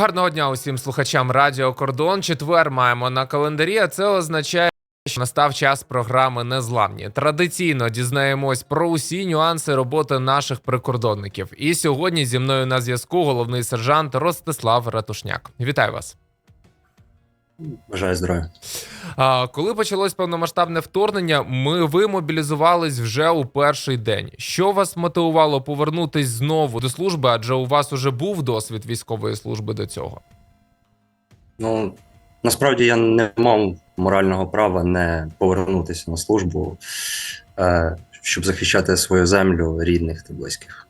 Гарного дня усім слухачам Радіо Кордон. Четвер маємо на календарі. а Це означає, що настав час програми Незламні. Традиційно дізнаємось про усі нюанси роботи наших прикордонників. І сьогодні зі мною на зв'язку головний сержант Ростислав Ратушняк. Вітаю вас. Бажаю здоров'я. Коли почалось повномасштабне вторгнення, ми ви мобілізувались вже у перший день. Що вас мотивувало повернутись знову до служби? Адже у вас уже був досвід військової служби до цього. Ну насправді я не мав морального права не повернутися на службу, е, щоб захищати свою землю, рідних та близьких.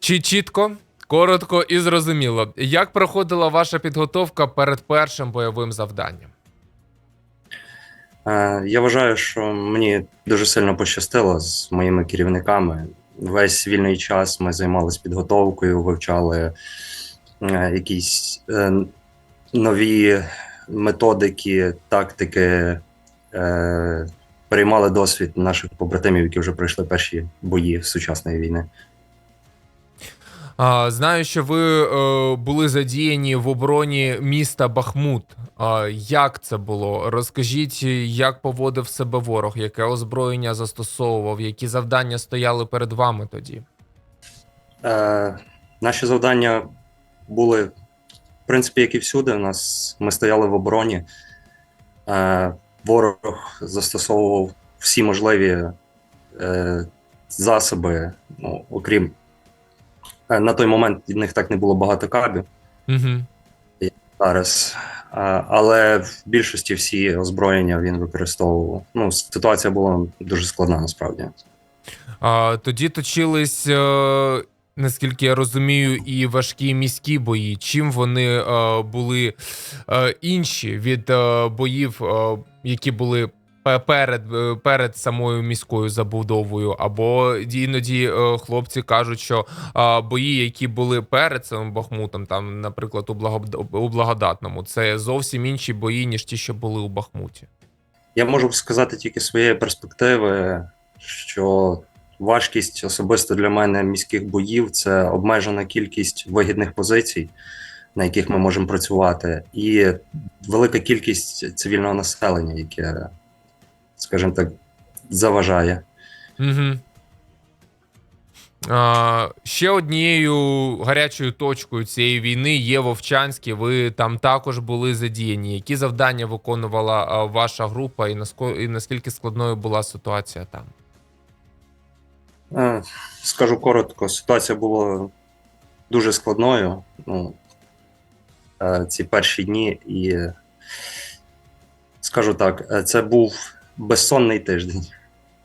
Чи чітко, коротко і зрозуміло, як проходила ваша підготовка перед першим бойовим завданням? Е, я вважаю, що мені дуже сильно пощастило з моїми керівниками. Весь вільний час ми займалися підготовкою, вивчали е, якісь е, нові методики, тактики, переймали досвід наших побратимів, які вже пройшли перші бої сучасної війни. Знаю, що ви е, були задіяні в обороні міста Бахмут. Як це було? Розкажіть, як поводив себе ворог, яке озброєння застосовував, які завдання стояли перед вами тоді? Е, наші завдання були, в принципі, як і всюди. У нас ми стояли в обороні. Е, ворог застосовував всі можливі е, засоби, ну, окрім на той момент від них так не було багато кабів Угу. зараз. Е, але в більшості всі озброєння він використовував. Ну, ситуація була дуже складна насправді. А, тоді точились, е, наскільки я розумію, і важкі міські бої. Чим вони е, були е, інші від е, боїв, е, які були перед, е, перед самою міською забудовою? Або іноді е, хлопці кажуть, що бої, які були перед самим Бахмутом, там, наприклад, у Благодатному, це зовсім інші бої, ніж ті, що були у Бахмуті. Я можу сказати тільки своєї перспективи, що важкість особисто для мене міських боїв це обмежена кількість вигідних позицій, на яких ми можемо працювати, і велика кількість цивільного населення, яке, скажімо так, заважає. Угу. А, ще однією гарячою точкою цієї війни є Вовчанське. Ви там також були задіяні. Які завдання виконувала ваша група, і і наскільки складною була ситуація там? Е, Скажу коротко, ситуація була дуже складною. Ну, е, ці перші дні, і скажу так, е, це був безсонний тиждень.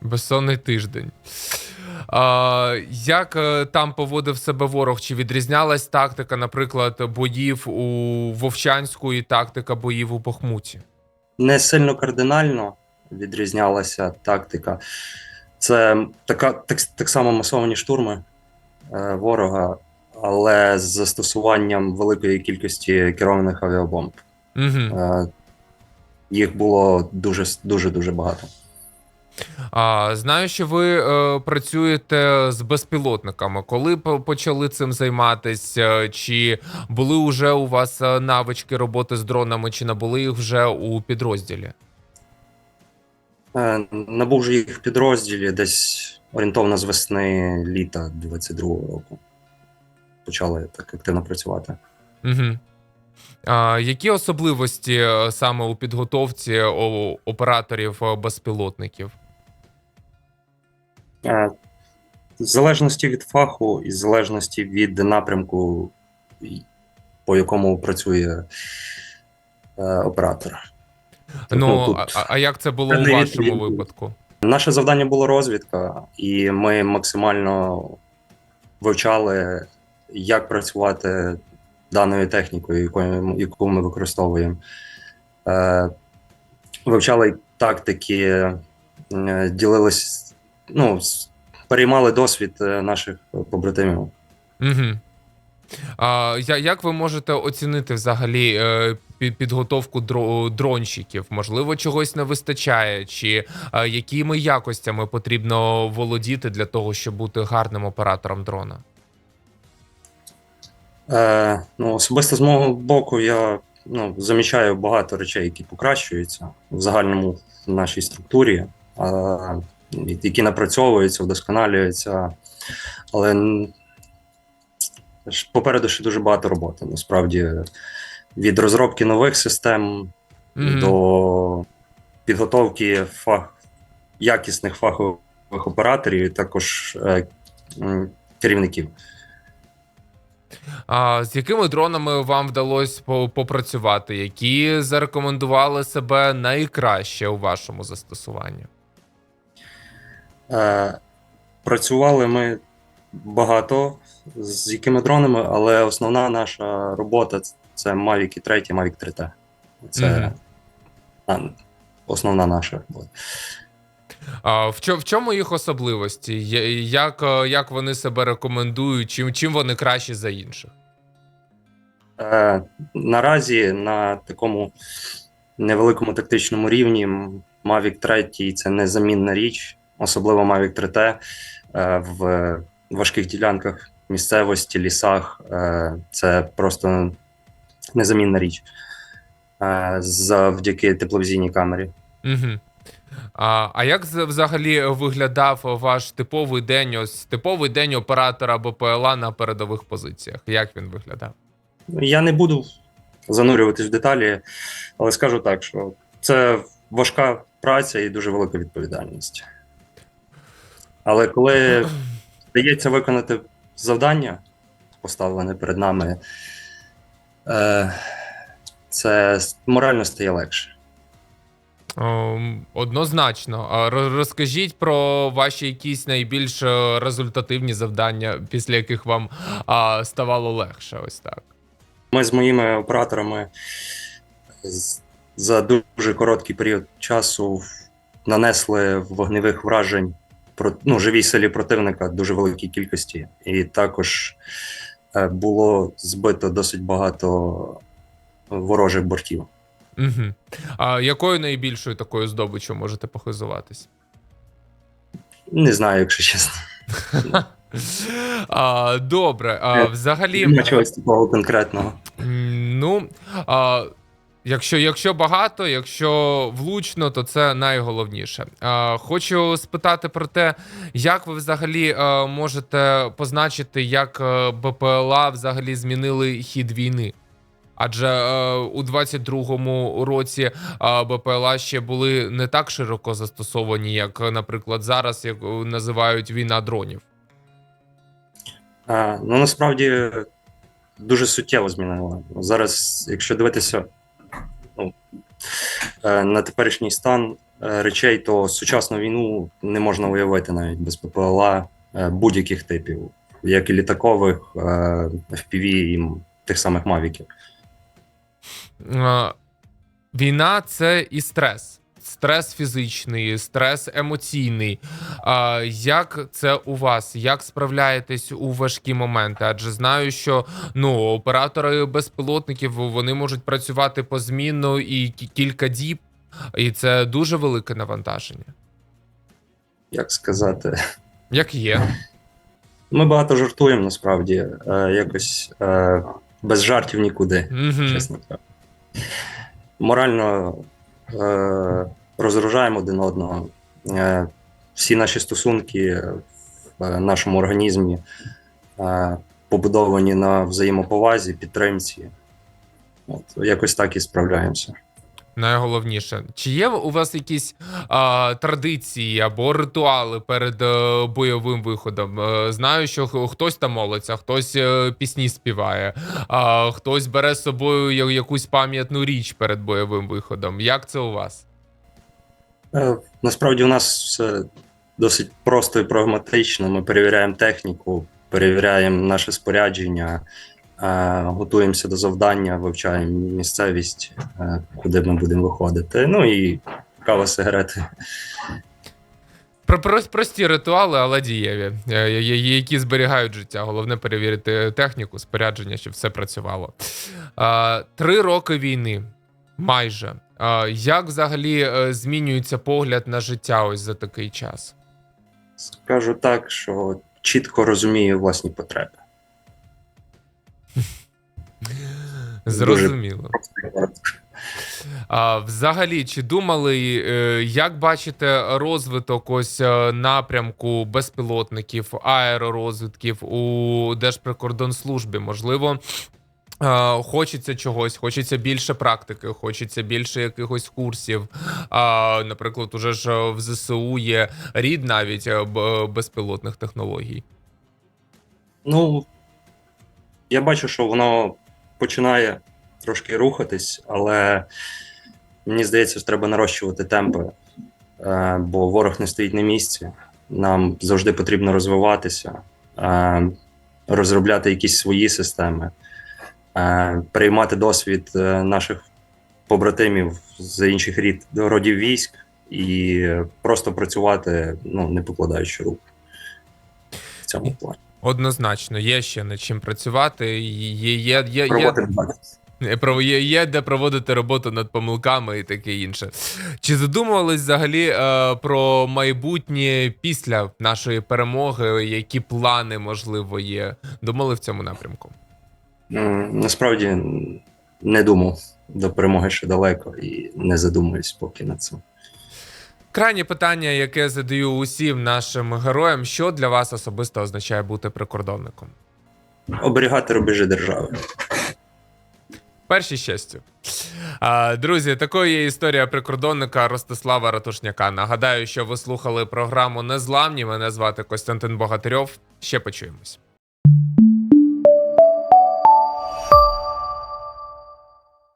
Безсонний тиждень. А, як е, там поводив себе ворог? Чи відрізнялась тактика, наприклад, боїв у Вовчанську і тактика боїв у Бахмуті? не сильно кардинально відрізнялася тактика. Це така, так, так само масовані штурми е, ворога, але з застосуванням великої кількості керованих авіабомб. Угу. Е, їх було дуже дуже дуже багато. А, знаю, що ви е, працюєте з безпілотниками. Коли почали цим займатися? Чи були вже у вас е, навички роботи з дронами, чи набули їх вже у підрозділі? Е, набув же їх в підрозділі десь орієнтовно з весни літа 22-го року. Почали так активно працювати. Угу. А, які особливості е, саме у підготовці операторів е, безпілотників? Е, В залежності від фаху і в залежності від напрямку, по якому працює оператор. Ну, тут а, а- як це було у вашому відповідь. випадку? Наше завдання було розвідка, і ми максимально вивчали, як працювати даною технікою, яку ми використовуємо. Е, вивчали тактики, е, ділились, ну, переймали досвід е, наших побратимів. Угу. А, як ви можете оцінити взагалі е, підготовку дронщиків? Можливо, чогось не вистачає, чи е, якими якостями потрібно володіти для того, щоб бути гарним оператором дрона? Е, ну, особисто з мого боку, я ну, замічаю багато речей, які покращуються в загальному в нашій структурі, е, які напрацьовуються, вдосконалюються. Але попереду ще дуже багато роботи. Насправді, від розробки нових систем Мгм. до підготовки фах, якісних фахових операторів, і також е, керівників. А з якими дронами вам вдалося попрацювати? Які зарекомендували себе найкраще у вашому застосуванні? Е, працювали ми багато з якими дронами, але основна наша робота це Mavic 3, Mavic 3T. Це Мгм. а, основна наша робота. А в, чо, в чому їх особливості? Як, е, як вони себе рекомендують? Чим, чим вони кращі за інших? Е, наразі на такому невеликому тактичному рівні Mavic 3 це незамінна річ, особливо Mavic 3T е, в важких ділянках місцевості, лісах. Е, це просто незамінна річ завдяки тепловізійній камері. Угу. А, а як взагалі виглядав ваш типовий день? Ось типовий день оператора БПЛА на передових позиціях? Як він виглядав? Я не буду занурюватись в деталі, але скажу так, що це важка праця і дуже велика відповідальність. Але коли вдається виконати завдання, поставлене перед нами, е, це морально стає легше. Ем, Однозначно. Розкажіть про ваші якісь найбільш е, результативні завдання, після яких вам ставало легше. Ось так. Ми з моїми операторами за дуже короткий період часу нанесли вогневих вражень ну, живій силі противника дуже великій кількості, і також е, було збито досить багато ворожих бортів. Угу. А якою найбільшою такою здобиччю можете похизуватись? Не знаю, якщо чесно. А, добре, а, взагалі. Нема чогось такого конкретного. Ну, а, якщо, якщо багато, якщо влучно, то це найголовніше. А, хочу спитати про те, як ви взагалі можете позначити, як е, БПЛА взагалі змінили хід війни. Адже е, у 22-му році е, БПЛА ще були не так широко застосовані, як, наприклад, зараз, як називають війна дронів. А, ну насправді дуже суттєво змінило. Зараз, якщо дивитися ну, е, на теперішній стан е, речей, то сучасну війну не можна уявити навіть без ППЛА е, будь-яких типів, як і літакових, е, FPV і тих самих мавіків. Е, Війна це і стрес. Стрес фізичний, стрес емоційний. А як це у вас? Як справляєтесь у важкі моменти? Адже знаю, що ну оператори безпілотників вони можуть працювати позмінно і кілька діб, і це дуже велике навантаження. Як сказати, Як є? ми багато жартуємо насправді, е, якось е, без жартів нікуди. Угу. чесно кажучи. Морально е, розгружаємо один одного. Е, всі наші стосунки в нашому організмі е, побудовані на взаємоповазі, підтримці. От, якось так і справляємося. Найголовніше, чи є у вас якісь а, традиції або ритуали перед е, бойовим виходом? Е, знаю, що хтось там молиться, хтось е, пісні співає, а хтось бере з собою якусь пам'ятну річ перед бойовим виходом. Як це у вас? Насправді у нас все досить просто і прагматично. Ми перевіряємо техніку, перевіряємо наше спорядження, готуємося до завдання, вивчаємо місцевість, е, куди ми будемо виходити. Ну і кава, сигарети. Про про- прості ритуали, але дієві, е, які зберігають життя. Головне перевірити техніку, спорядження, щоб все працювало. Три роки війни. Майже. Як взагалі е, змінюється погляд на життя ось за такий час? Скажу так, що чітко розумію власні потреби. Зрозуміло. А, взагалі, чи думали, е, як бачите розвиток ось е, напрямку безпілотників, аеророзвитків у Держприкордонслужбі? Можливо, е, хочеться чогось, хочеться більше практики, хочеться більше якихось курсів. А, наприклад, уже ж в ЗСУ є рід навіть безпілотних технологій. Ну, я бачу, що воно починає трошки рухатись, але мені здається, що треба нарощувати темпи, е, бо ворог не стоїть на місці. Нам завжди потрібно розвиватися, е, розробляти якісь свої системи, е, переймати досвід наших побратимів з інших рід, родів військ і просто працювати, ну, не покладаючи рук в цьому плані. Однозначно, є ще над чим працювати. Є, є, є, є. Е, Про- Є, є де проводити роботу над помилками і таке інше. Чи задумувались взагалі е, про майбутнє після нашої перемоги? Які плани, можливо, є? Думали в цьому напрямку? Насправді не думав до перемоги ще далеко і не задумуюсь поки над цим. Крайнє питання, яке задаю усім нашим героям: що для вас особисто означає бути прикордонником? Оберігати рубежі держави. Перші щастю. Друзі, такою є історія прикордонника Ростислава Ратушняка. Нагадаю, що ви слухали програму Незламні. Мене звати Костянтин Богатирьов. Ще почуємось.